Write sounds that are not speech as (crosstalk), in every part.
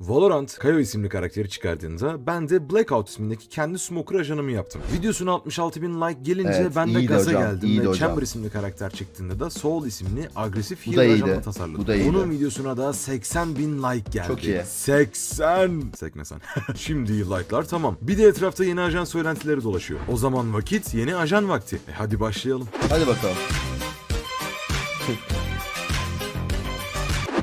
Valorant, Kayo isimli karakteri çıkardığında ben de Blackout ismindeki kendi Smoker ajanımı yaptım. Videosuna 66 bin like gelince Evet, ben de iyiydi gaza hocam, geldim iyiydi ve hocam. Chamber isimli karakter çıktığında da Soul isimli agresif Bu da iyiydi, ajanımı tasarladım. bu da iyiydi. Onun videosuna da 80 bin like geldi. Çok iyi. 80! Sekmesen. (laughs) Şimdi like'lar tamam. Bir de etrafta yeni ajan söylentileri dolaşıyor. O zaman vakit yeni ajan vakti. E hadi başlayalım. Hadi bakalım.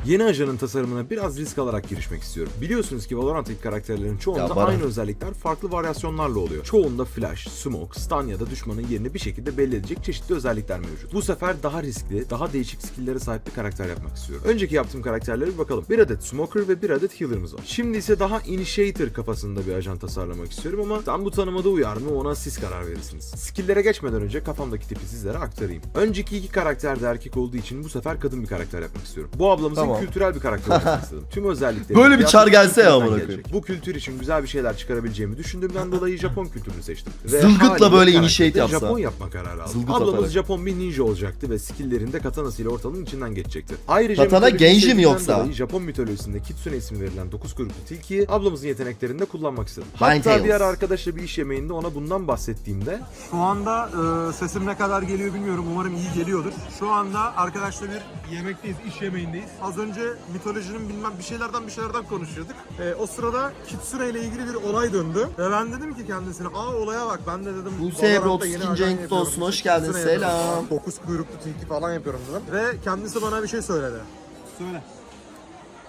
Yeni ajanın tasarımına biraz risk alarak girişmek istiyorum. Biliyorsunuz ki Valorant'taki karakterlerin çoğunda aynı özellikler farklı varyasyonlarla oluyor. Çoğunda flash, smoke, stun ya da düşmanın yerini bir şekilde belli edecek çeşitli özellikler mevcut. Bu sefer daha riskli, daha değişik skill'lere sahip bir karakter yapmak istiyorum. Önceki yaptığım karakterlere bir bakalım. Bir adet smoker ve bir adet healer'ımız var. Şimdi ise daha initiator kafasında bir ajan tasarlamak istiyorum ama tam bu tanımada uyar mı ona siz karar verirsiniz. Skill'lere geçmeden önce kafamdaki tipi sizlere aktarayım. Önceki iki karakter de erkek olduğu için bu sefer kadın bir karakter yapmak istiyorum. Bu ablamızın Tamam. Kültürel bir karakter olmak (laughs) istedim. Tüm özellikleri Böyle bir çar gelse ya amına koyayım. Bu kültür için güzel bir şeyler çıkarabileceğimi düşündüğümden dolayı Japon kültürünü seçtim. Zılgıtla haliyle böyle initiate yapsa. Japon yapma kararı aldım. Zılgıt Ablamız atarak. Japon bir ninja olacaktı ve skilllerinde katanasıyla ortalığın içinden geçecekti. Ayrıca Katana Genji mi yoksa? dolayı Japon mitolojisinde Kitsune ismi verilen 9 kuyruklu tilkiyi ablamızın yeteneklerinde kullanmak istedim. Hatta ara arkadaşla bir iş yemeğinde ona bundan bahsettiğimde Şu anda e, sesim ne kadar geliyor bilmiyorum. Umarım iyi geliyordur. Şu anda arkadaşla bir yemekteyiz, iş yemeğindeyiz. Az önce mitolojinin bilmem bir şeylerden bir şeylerden konuşuyorduk. E, o sırada Kitsune ile ilgili bir olay döndü. Ve ben dedim ki kendisine, aa olaya bak ben de dedim. Buse Ebru Valorant'ta 32. yeni ajan Renkli yapıyorum, olsun, hoş geldin, Kitsune selam. yapıyorum, Dokuz kuyruklu tilki falan yapıyorum dedim. Ve kendisi bana bir şey söyledi. Söyle.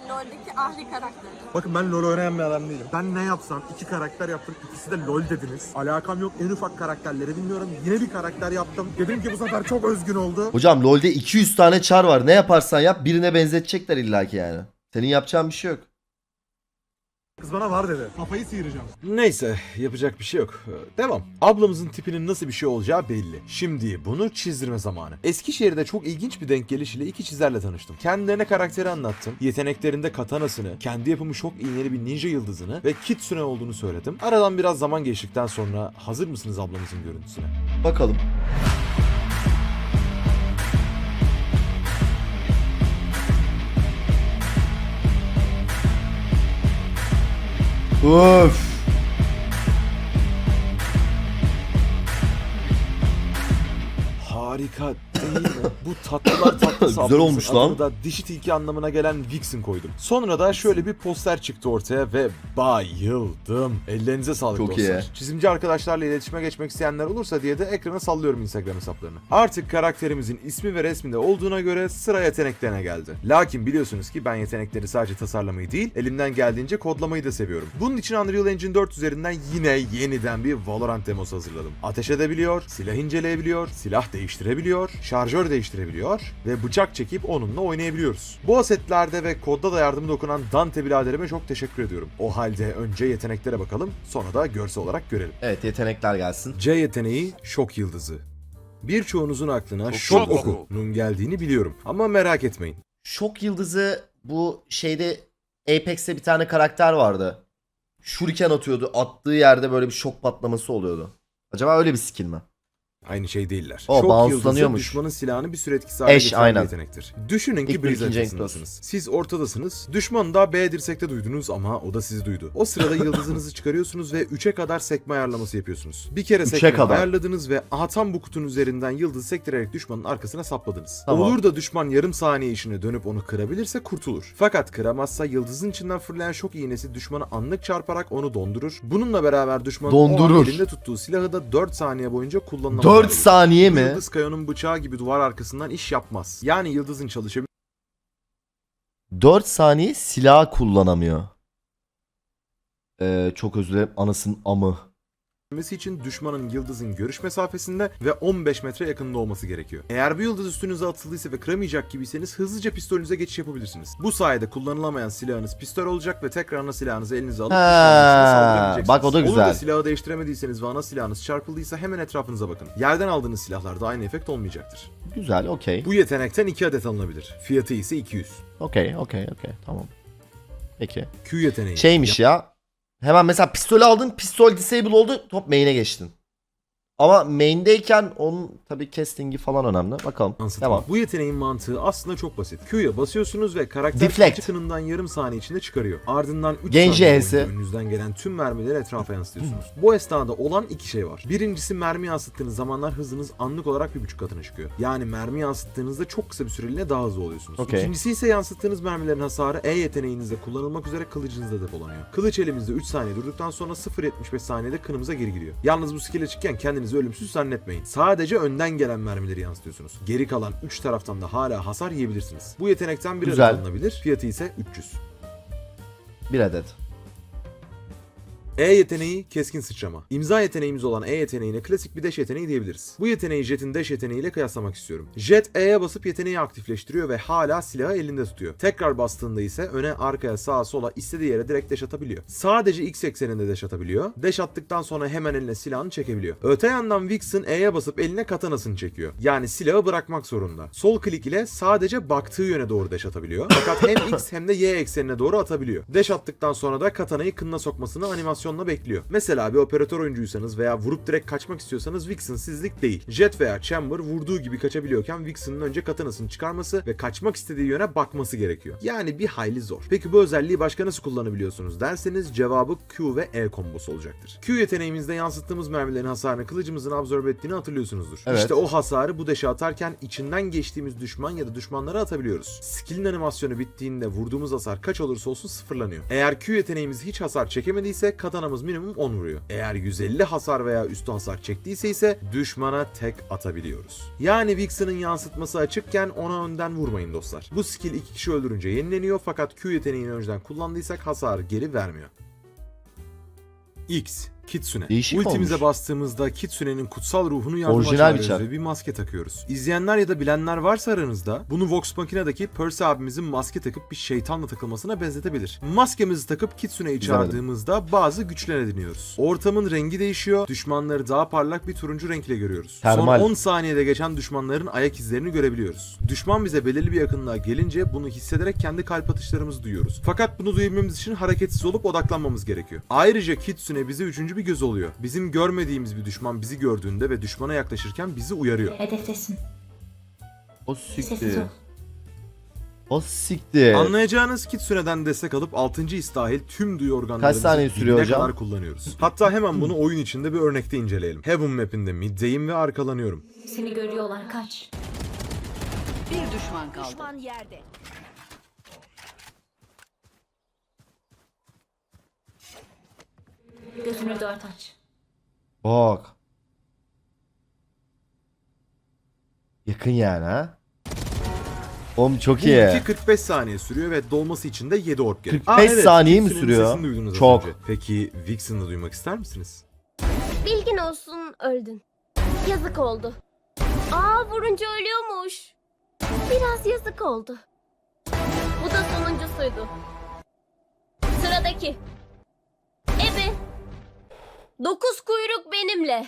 LoL'deki Ahri karakteri. Bakın ben LoL oynayan bir adam değilim. Ben ne yapsam iki karakter yaptım. ikisi de LoL dediniz. Alakam yok. En ufak karakterleri bilmiyorum. Yine bir karakter yaptım. Dedim ki bu sefer çok özgün oldu. Hocam LoL'de 200 tane çar var. Ne yaparsan yap birine benzetecekler illaki yani. Senin yapacağın bir şey yok. Kız bana var dedi. Kafayı sıyıracağım. Neyse yapacak bir şey yok. Ee, Devam. Ablamızın tipinin nasıl bir şey olacağı belli. Şimdi bunu çizdirme zamanı. Eskişehir'de çok ilginç bir denk geliş ile iki çizerle tanıştım. Kendilerine karakteri anlattım. Yeteneklerinde katanasını, kendi yapımı çok iğneli bir ninja yıldızını ve kitsune olduğunu söyledim. Aradan biraz zaman geçtikten sonra hazır mısınız ablamızın görüntüsüne? Bakalım. Öf. Harika? Bu tatlılar (coughs) tatlısı Güzel olmuş lan. adını da dişi tilki anlamına gelen Vixen koydum. Sonra da şöyle bir poster çıktı ortaya ve bayıldım. Ellerinize sağlık Çok dostlar. iyi. Çizimci arkadaşlarla iletişime geçmek isteyenler olursa diye de ekrana sallıyorum Instagram hesaplarını. Artık karakterimizin ismi ve resminde olduğuna göre sıra yeteneklerine geldi. Lakin biliyorsunuz ki ben yetenekleri sadece tasarlamayı değil, elimden geldiğince kodlamayı da seviyorum. Bunun için Unreal Engine 4 üzerinden yine yeniden bir Valorant demosu hazırladım. Ateş edebiliyor, silah inceleyebiliyor, silah değiştirebiliyor, şarjör değiştirebiliyor ve bıçak çekip onunla oynayabiliyoruz. Bu asetlerde ve kodda da yardım dokunan Dante biraderime çok teşekkür ediyorum. O halde önce yeteneklere bakalım, sonra da görsel olarak görelim. Evet yetenekler gelsin. C yeteneği şok yıldızı. Birçoğunuzun aklına şok, şok oku. okunun geldiğini biliyorum. Ama merak etmeyin. Şok yıldızı bu şeyde Apex'te bir tane karakter vardı. Shuriken atıyordu. Attığı yerde böyle bir şok patlaması oluyordu. Acaba öyle bir skill mi? Aynı şey değiller. O, Şok bounce'lanıyormuş. yıldızı düşmanın silahını bir süre etkisi haline Eş, getiren aynen. bir yetenektir. Düşünün ki bir ikinci haritasındasınız. Siz ortadasınız. Düşman da B dirsekte duydunuz ama o da sizi duydu. O sırada (laughs) yıldızınızı çıkarıyorsunuz ve 3'e kadar sekme ayarlaması yapıyorsunuz. Bir kere Üçe sekme kadar. ayarladınız ve aha tam bu kutunun üzerinden yıldızı sektirerek düşmanın arkasına sapladınız. Tamam. Olur da düşman yarım saniye içinde dönüp onu kırabilirse kurtulur. Fakat kıramazsa yıldızın içinden fırlayan şok iğnesi düşmanı anlık çarparak onu dondurur. Bununla beraber düşmanın o an Dondurur. elinde tuttuğu silahı da 4 saniye boyunca kullanılamaz. 4 hale getirir. saniye mi? Yıldız Kayon'un bıçağı gibi duvar arkasından iş yapmaz. Yani yıldızın çalışabilmesi 4 saniye silah kullanamıyor. Ee, çok özür dilerim. Anasının amı. İçin düşmanın yıldızın görüş mesafesinde ve 15 metre yakınında olması gerekiyor. Eğer bu yıldız üstünüze atıldıysa ve kıramayacak gibiyseniz hızlıca pistolünüze geçiş yapabilirsiniz. Bu sayede kullanılamayan silahınız pistol olacak ve tekrar ana silahınızı elinize alıp Ha, bak o da Olur güzel. da silahı değiştiremediyseniz ve ana silahınız çarpıldıysa hemen etrafınıza bakın. Yerden aldığınız silahlarda aynı efekt olmayacaktır. Güzel okey. Bu yetenekten 2 adet alınabilir. Fiyatı ise 200. Okey okey okey tamam. Peki. Q yeteneği. Şeymiş ya. Hemen mesela pistolü aldın pistol disable oldu top main'e geçtin. Ama main'deyken onun tabii casting'i falan önemli. Bakalım. yansıtma. Devam. Bu yeteneğin mantığı aslında çok basit. Q'ya basıyorsunuz ve karakter Deflect. çıkınından yarım saniye içinde çıkarıyor. Ardından 3 Genji saniye boyunca önünüzden gelen tüm mermileri etrafa yansıtıyorsunuz. Bu esnada olan iki şey var. Birincisi mermi yansıttığınız zamanlar hızınız anlık olarak bir buçuk katına çıkıyor. Yani mermi yansıttığınızda çok kısa bir süreliğine daha hızlı oluyorsunuz. Okey. İkincisi ise yansıttığınız mermilerin hasarı E yeteneğinizde kullanılmak üzere kılıcınızda depolanıyor. Kılıç elimizde 3 saniye durduktan sonra 0.75 saniyede kınımıza geri giriyor. Yalnız bu skill'e çıkken kendinizi ölümsüz zannetmeyin. Sadece önden gelen mermileri yansıtıyorsunuz. Geri kalan 3 taraftan da hala hasar yiyebilirsiniz. Bu yetenekten bir Güzel. adet alınabilir. Fiyatı ise 300. Bir adet. E yeteneği keskin sıçrama. İmza yeteneğimiz olan E yeteneğine klasik bir dash yeteneği diyebiliriz. Bu yeteneği Jet'in dash yeteneğiyle kıyaslamak istiyorum. Jet E'ye basıp yeteneği aktifleştiriyor ve hala silahı elinde tutuyor. Tekrar bastığında ise öne, arkaya, sağa, sola istediği yere direkt dash atabiliyor. Sadece X ekseninde dash atabiliyor. Dash attıktan sonra hemen eline silahını çekebiliyor. Öte yandan Vixen E'ye basıp eline katanasını çekiyor. Yani silahı bırakmak zorunda. Sol klik ile sadece baktığı yöne doğru dash atabiliyor. Fakat hem X hem de Y eksenine doğru atabiliyor. Dash attıktan sonra da katanayı kınına sokmasını animasyonla bekliyor. Mesela bir operatör oyuncuysanız veya vurup direkt kaçmak istiyorsanız Vixen sizlik değil. Jet veya Chamber vurduğu gibi kaçabiliyorken Vixen'ın önce katanasını çıkarması ve kaçmak istediği yöne bakması gerekiyor. Yani bir hayli zor. Peki bu özelliği başka nasıl kullanabiliyorsunuz derseniz cevabı Q ve E kombosu olacaktır. Q yeteneğimizde yansıttığımız mermilerin hasarını kılıcımızın absorbe ettiğini hatırlıyorsunuzdur. Evet. İşte o hasarı bu deşe atarken içinden geçtiğimiz düşman ya da düşmanlara atabiliyoruz. Skill'in animasyonu bittiğinde vurduğumuz hasar kaç olursa olsun sıfırlanıyor. Eğer Q yeteneğimiz hiç hasar çekemediyse katanamız minimum 10 vuruyor. Eğer 150 hasar veya üstü hasar çektiyse ise düşmana tek atabiliyoruz. Yani Vixen'ın yansıtması açıkken ona önden vurmayın dostlar. Bu skill iki kişi öldürünce yenileniyor fakat Q yeteneğini önceden kullandıysak hasar geri vermiyor. X Kitsune. Değişik Ultimize olmuş. bastığımızda Kitsune'nin kutsal ruhunu yardıma çağırıyoruz ve bir maske takıyoruz. İzleyenler ya da bilenler varsa aranızda bunu Vox Machina'daki Percy abimizin maske takıp bir şeytanla takılmasına benzetebilir. Maskemizi takıp Kitsune'yi çağırdığımızda bazı güçler ediniyoruz. Ortamın rengi değişiyor, düşmanları daha parlak bir turuncu renkle görüyoruz. Termal. Son 10 saniyede geçen düşmanların ayak izlerini görebiliyoruz. Düşman bize belirli bir yakınlığa gelince bunu hissederek kendi kalp atışlarımızı duyuyoruz. Fakat bunu duyabilmemiz için hareketsiz olup odaklanmamız gerekiyor. Ayrıca Kitsune bize üçüncü bir göz oluyor. Bizim görmediğimiz bir düşman bizi gördüğünde ve düşmana yaklaşırken bizi uyarıyor. Hedeftesin. O Sessiz siktir. ol. O siktir. Anlayacağınız Kitsune'den destek alıp 6. istahil tüm duyu organlarımızı Kaç saniye sürüyor dibine hocam? kadar kullanıyoruz. Hatta hemen bunu oyun içinde bir örnekte inceleyelim. Heaven map'inde middeyim ve arkalanıyorum. Seni görüyorlar kaç. Bir düşman kaldı. Düşman yerde. Gözünü dört aç. Bak. Yakın yani ha. Oğlum çok Bu iyi. ulti 45 saniye sürüyor ve dolması için de 7 orb gerek. 45 saniye mi sürüyor? sesini duydunuz az Çok. önce. Peki Vixen'ı duymak ister misiniz? Bilgin olsun öldün. Yazık oldu. Aa vurunca ölüyormuş. Biraz yazık oldu. Bu da sonuncusuydu. Sıradaki. Dokuz kuyruk benimle.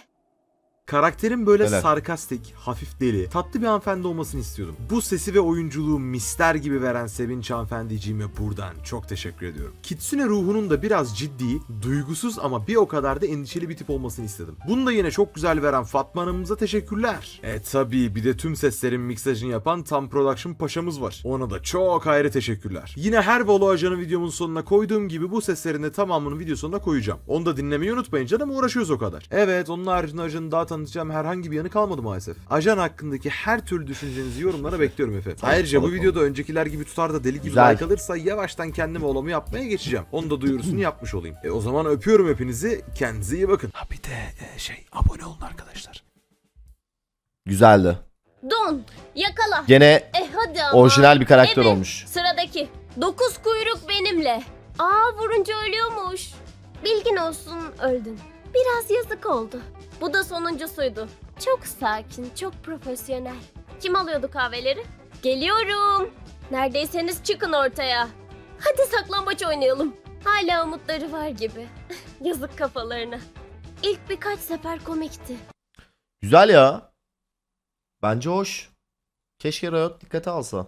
Karakterin böyle Helal. sarkastik, hafif deli, tatlı bir hanımefendi olmasını istiyordum. Bu sesi ve oyunculuğu mister gibi veren Sevinç hanımefendiciğime buradan çok teşekkür ediyorum. Kitsune ruhunun da biraz ciddi, duygusuz ama bir o kadar da endişeli bir tip olmasını istedim. Bunu da yine çok güzel veren Fatma Hanım'ıza teşekkürler. E tabi bir de tüm seslerin miksajını yapan Tam Production paşamız var. Ona da çok ayrı teşekkürler. Yine her Valo Ajanı videomun sonuna koyduğum gibi bu seslerin de tamamını video sonuna koyacağım. Onu da dinlemeyi unutmayın canım uğraşıyoruz o kadar. Evet onun haricinde ajanı daha tanıtacağım herhangi bir yanı kalmadı maalesef. Ajan hakkındaki her türlü düşüncenizi yorumlara bekliyorum efendim. Ayrıca bu videoda öncekiler gibi tutar da deli gibi Güzel. like alırsa yavaştan kendim olamı yapmaya geçeceğim. Onu da duyurusunu yapmış olayım. E o zaman öpüyorum hepinizi. Kendinize iyi bakın. Ha bir de şey abone olun arkadaşlar. Güzeldi. Don. Yakala. Gene E hadi ama. orijinal bir karakter Ebe. olmuş. Sıradaki. Dokuz kuyruk benimle. Aa vurunca ölüyormuş. Bilgin olsun öldün. Biraz yazık oldu. Bu da sonuncusuydu. Çok sakin, çok profesyonel. Kim alıyordu kahveleri? Geliyorum. Neredeyseniz çıkın ortaya. Hadi saklambaç oynayalım. Hala umutları var gibi. (laughs) yazık kafalarına. İlk birkaç sefer komikti. Güzel ya. Bence hoş. Keşke Riot dikkate alsa.